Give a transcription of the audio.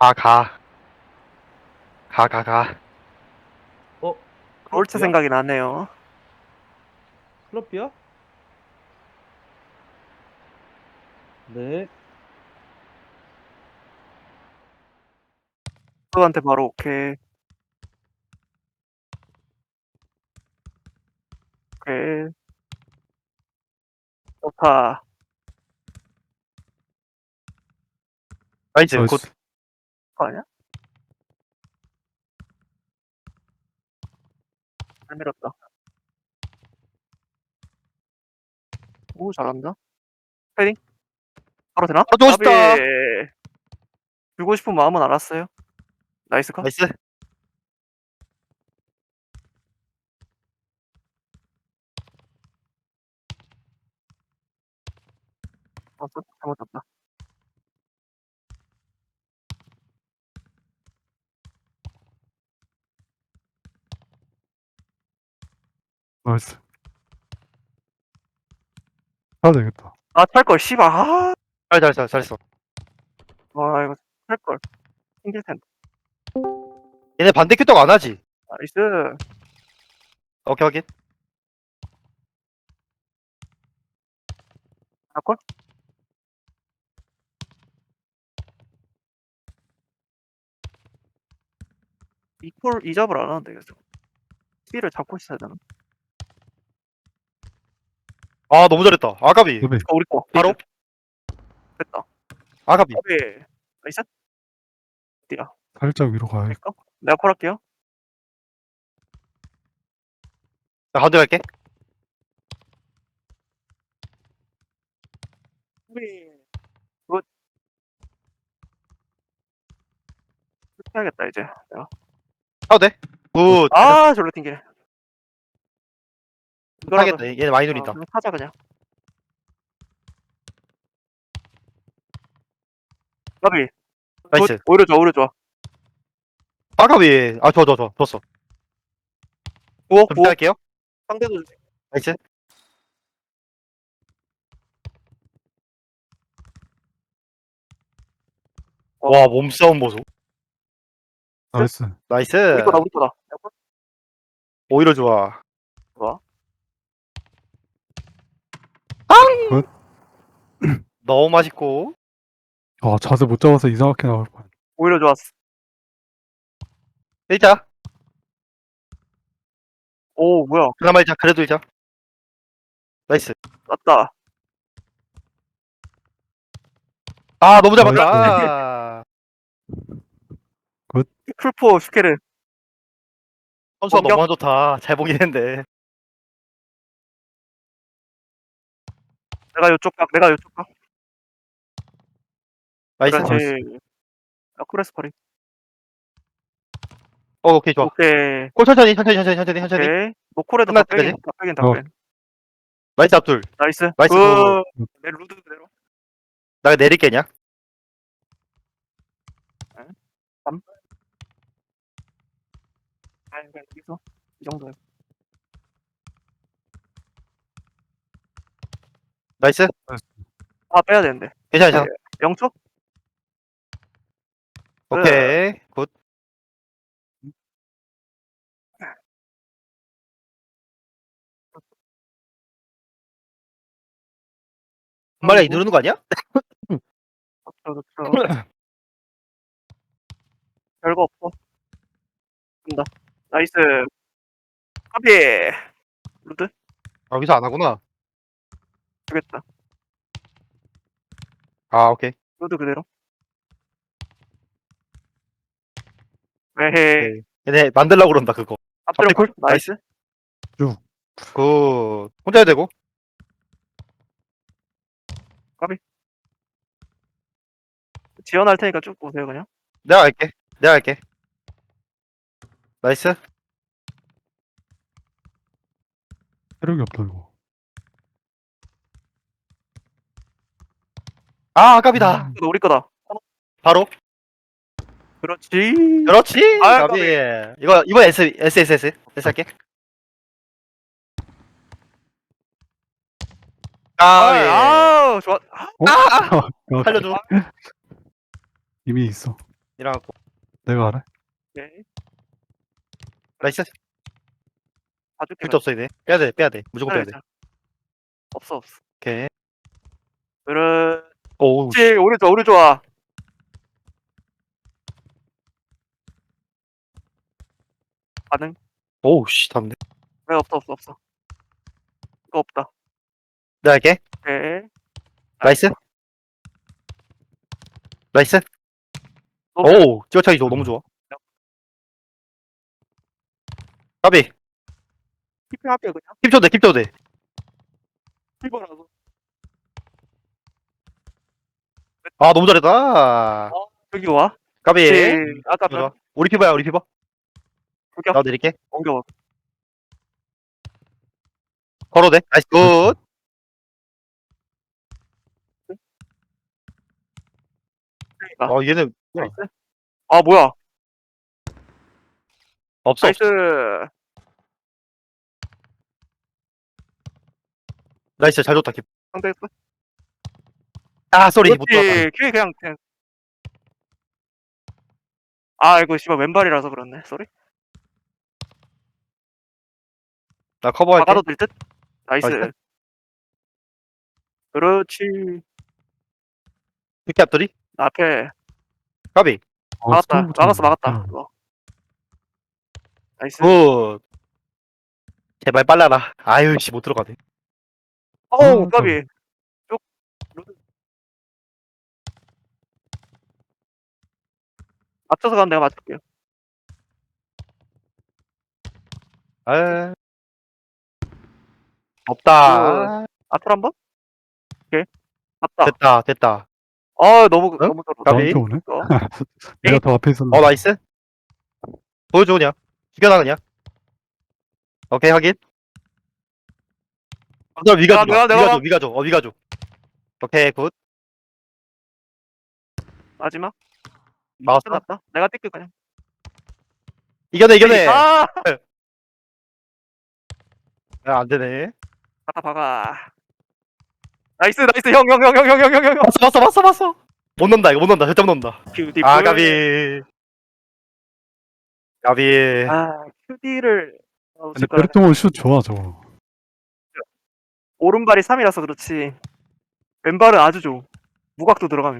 가, 가. 가, 가, 가. 어? 롤트 클럽비야? 생각이 나네요. 클럽비야? 네. 그한테 바로 오케이. 오케이. 좋다. 나이스, 나이스. 굿. 아니야? 잘 밀었다. 오, 잘한다. 패딩? 바로 되나? 아, 쉽다. 까비. 주고 싶은 마음은 알았어요. 나이스 컷. 나이스. 어, 또 잘못 떴다. 나이스. 해야 되겠다. 아, 탈걸, 씨발. 아, 잘, 잘, 잘, 잘했어. 와, 이거 탈걸. 힘들 텐데. 얘네 반대 큐떡 안 하지? 나이스. 오케이, 확인. 탈걸? 이콜 이잡을 안 하는데 계속. B를 잡고 있어야 되나? 아, 너무 잘했다. 아가비. 여비. 어, 우리 거. 바로? 됐다. 아가비. 까비. 나이스. 살짝 위로 가야 될까? 내가 콜 할게요. 나 가운데 갈게. 우리 굿. 해야겠다 이제. 내가. 하도 돼? 굿. 아, 졸라 튕기네. 이거라도 하겠다. 얘네 많이 어, 누린다. 그냥 타자 그냥. 까비. 나이스. 굿. 오히려 좋아, 오히려 좋아. 아가비. 아, 좋아, 좋아, 좋아. 좋았어. 오, 좀 오. 할게요. 상대도 나이스. 어. 와, 몸싸움 보소. 나이스. 나이스. 우리 거다, 우리 거다. 오히려 좋아. 좋아. 너무 맛있고. 아, 자세 못 잡아서 이상하게 나올 뻔. 오히려 좋았어. 일자. 오, 뭐야. 그나마 일자. 그래도 일자. 나이스. 맞다. 아, 너무 잡았다. 아, 풀포 스케를. 선수가 공격. 너무 안 좋다. 잘 보긴 했는데. 내가 요쪽 각, 내가 요쪽 각. 나이스. 그렇지. 아쿠레스 파리. 어, 오케이, 좋아. 오케이. 콜 천천히, 천천히, 천천히, 천천히, 천천히. 오케이. 노콜에도 끝날 다 빼긴, 때까지? 다 빼긴, 다 어. 빼긴. 나이스 앞둘. 나이스. 나이스. 굿. 내 루드 그대로. 나 내릴 게냐? 아, 그냥 여기서. 이 정도야. 나이스. 아, 빼야 되는데. 괜찮아, 괜찮아. 영초? 오케이. 굿. 말이야, 누르는 거 아니야? 그렇죠, 그렇죠. 별거 없어. 간다. 나이스. 까비. 루드? 아, 여기서 안 하구나. 주겠다. 아, 오케이. 루드 그대로. 에헤이. 오케이. 얘네 만들려고 그런다, 그거. 앞뒤로 앞뒤 콜? 나이스. 굿. 혼자 해도 되고. 지원할 테니까 쭉 보세요, 그냥. 내가 갈게. 내가 갈게. 나이스. 체력이 없다, 이거. 아, 아깝이다. 음, 이거 우리 거다. 바로. 그렇지. 그렇지. 아, 까비. 이거, 이번 S, S, S, S. S 할게. 아, 까비. 아우, 좋아. 아, 어? 아, 살려줘. 이미 있어. 일어났고. 내가 알아? 오케이. 나이스. 봐줄게. 필요 없어, 이제. 빼야 돼, 빼야 돼. 무조건 빼야 돼. 없어 없어. 오케이. 그렇지. 오우, 우리 좋아 우리 좋아. 반응. 오우, 씨, 다음네. 왜 없어 없어 없어. 이거 없다. 내가 할게. 오케이. 나이스. 나이스. 너무 오우, 찌어차기 좋아, 너무 좋아. 까비. 키핑 할게 그냥. 킵 쳐도 돼, 킵 쳐도 돼. 피버라서. 아, 너무 잘했다. 여기 와. 까비. 좋아. 어, 우리 피버야, 우리 피버. 불격. 나도 드릴게. 옮겨. 걸어도 돼. 나이스, 굿. 아, 어, 얘는 뭐야? 나이스. 아 뭐야? 없어. 나이스. 나이스, 잘 줬다, 킵. 상대 끝. 아, 쏘리, 못 들었다. 그렇지. 그냥 그냥. 아 이거 씨발 왼발이라서 그렇네. 쏘리. 나 커버할게. 막아도 될 듯. 나이스. 나이스. 그렇지. 앞들이? 나 앞에 까비. 아, 막았다. 스톱 막았어. 막았다. 응. 이거. 나이스. 굿. 제발 빨라라. 아유, 씨, 못 들어가네. 어우 아, 까비. 쭉. 로드. 맞춰서 가면 내가 맞출게요. 아. 없다. 앞으로 한 번. 오케이. 맞다. 됐다, 됐다. 아 너무 응? 너무 떨어. 나한테 오네? 어. 내가 더 앞에 있었는데. 어, 나이스. 보여줘, 그냥. 죽여놔, 그냥. 오케이, 확인. 너 위가 줘. 내가- 내가- 위가 내가- 줘, 위가 줘. 어, 위가 줘. 오케이, 굿. 마지막. 막았어? 끝났다. 내가 뛸게 그냥. 이겨내, 이겨내. 아! 아, 안 되네. 갖다 박아. 나이스 나이스 형 형 형 형 형 형 형형 봤어, 봤어, 봤어, 봤어. 못 넣는다, 이거 못 넣는다. 절대 못 넣는다. 큐디 아, 까비. 까비. 아 큐디를 어, 근데 잠깐. 베르토모 슛 좋아 저거. 오른발이 3이라서 그렇지 왼발은 아주 좋음 무각도 들어가면